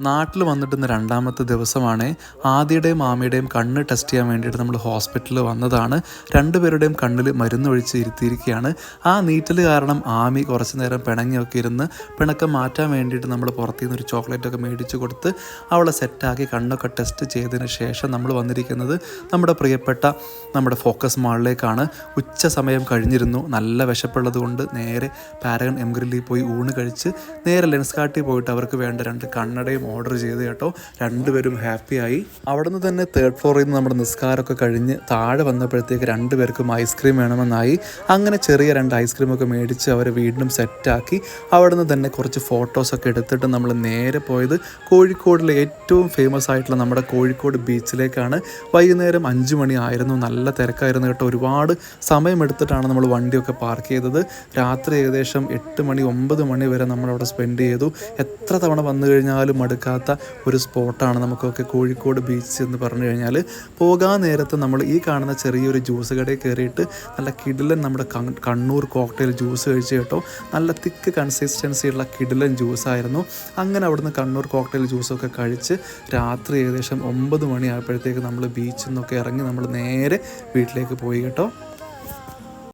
നാട്ടിൽ വന്നിട്ടുന്ന രണ്ടാമത്തെ ദിവസമാണ് ആദ്യയുടെയും മാമയുടെയും കണ്ണ് ടെസ്റ്റ് ചെയ്യാൻ വേണ്ടിയിട്ട് നമ്മൾ ഹോസ്പിറ്റലിൽ വന്നതാണ്. രണ്ടുപേരുടെയും കണ്ണിൽ മരുന്നൊഴിച്ച് ഇരുത്തിയിരിക്കുകയാണ്. ആ നീറ്റൽ കാരണം ആമി കുറച്ച് നേരം പിണങ്ങിയൊക്കെ ഇരുന്ന് പിണക്കം മാറ്റാൻ വേണ്ടിയിട്ട് നമ്മൾ പുറത്തു നിന്ന് ഒരു ചോക്ലേറ്റൊക്കെ മേടിച്ച് കൊടുത്ത് അവളെ സെറ്റാക്കി കണ്ണൊക്കെ ടെസ്റ്റ് ചെയ്തതിന് ശേഷം നമ്മൾ വന്നിരിക്കുന്നത് നമ്മുടെ പ്രിയപ്പെട്ട നമ്മുടെ ഫോക്കസ് മാളിലേക്കാണ്. ഉച്ച സമയം കഴിഞ്ഞിരുന്നു. നല്ല വിശപ്പുള്ളത് കൊണ്ട് നേരെ പാരഗൺ എംഗ്രില്ലിൽ പോയി ഊണ് കഴിച്ച് നേരെ ലെൻസ് കാട്ടി പോയിട്ട് അവർക്ക് വേണ്ട രണ്ട് കണ്ണടയും ഓർഡർ ചെയ്ത് കേട്ടോ. രണ്ടുപേരും ഹാപ്പിയായി അവിടെ നിന്ന് തന്നെ തേർഡ് ഫ്ലോറിൽ നിന്ന് നമ്മുടെ നിസ്കാരമൊക്കെ കഴിഞ്ഞ് താഴെ വന്നപ്പോഴത്തേക്ക് രണ്ടുപേർക്കും ഐസ്ക്രീം വേണമെന്നായി. അങ്ങനെ ചെറിയ രണ്ട് ഐസ്ക്രീമൊക്കെ മേടിച്ച് അവരെ വീണ്ടും സെറ്റാക്കി അവിടെ നിന്ന് തന്നെ കുറച്ച് ഫോട്ടോസൊക്കെ എടുത്തിട്ട് നമ്മൾ നേരെ പോയത് കോഴിക്കോടിലെ ഏറ്റവും ഫേമസ് ആയിട്ടുള്ള നമ്മുടെ കോഴിക്കോട് ബീച്ചിലേക്കാണ് വൈകുന്നേരം അഞ്ച് മണി ആയിരുന്നു നല്ല തിരക്കായിരുന്നു കേട്ടോ. ഒരുപാട് സമയമെടുത്തിട്ടാണ് നമ്മൾ വണ്ടിയൊക്കെ പാർക്ക് ചെയ്തത്. രാത്രി ഏകദേശം എട്ട് മണി ഒമ്പത് മണി വരെ നമ്മളവിടെ സ്പെൻഡ് ചെയ്തു. എത്ര തവണ വന്നു കഴിഞ്ഞാലും മടുക്കാത്ത ഒരു സ്പോട്ടാണ് നമുക്കൊക്കെ കോഴിക്കോട് ബീച്ച് എന്ന് പറഞ്ഞു കഴിഞ്ഞാൽ പോകാൻ നേരത്ത് നമ്മൾ ഈ കാണുന്ന ചെറിയൊരു ജ്യൂസ് കടയിൽ കയറിയിട്ട് നല്ല കിടിലൻ നമ്മുടെ കണ്ണൂർ കോക്ടെയിൽ ജ്യൂസ് കഴിച്ച് കേട്ടോ. നല്ല തിക്ക് കൺസിസ്റ്റൻസി ഉള്ള കിടിലൻ ജ്യൂസായിരുന്നു അങ്ങനെ അവിടുന്ന് കണ്ണൂർ കോക്ടെയിൽ ജ്യൂസൊക്കെ കഴിച്ച് രാത്രി ഏകദേശം ഒമ്പത് മണിയായപ്പോഴത്തേക്ക് നമ്മൾ ബീച്ചിൽ നിന്നൊക്കെ ഇറങ്ങി നമ്മൾ നേരെ വീട്ടിലേക്ക് പോയി കേട്ടോ.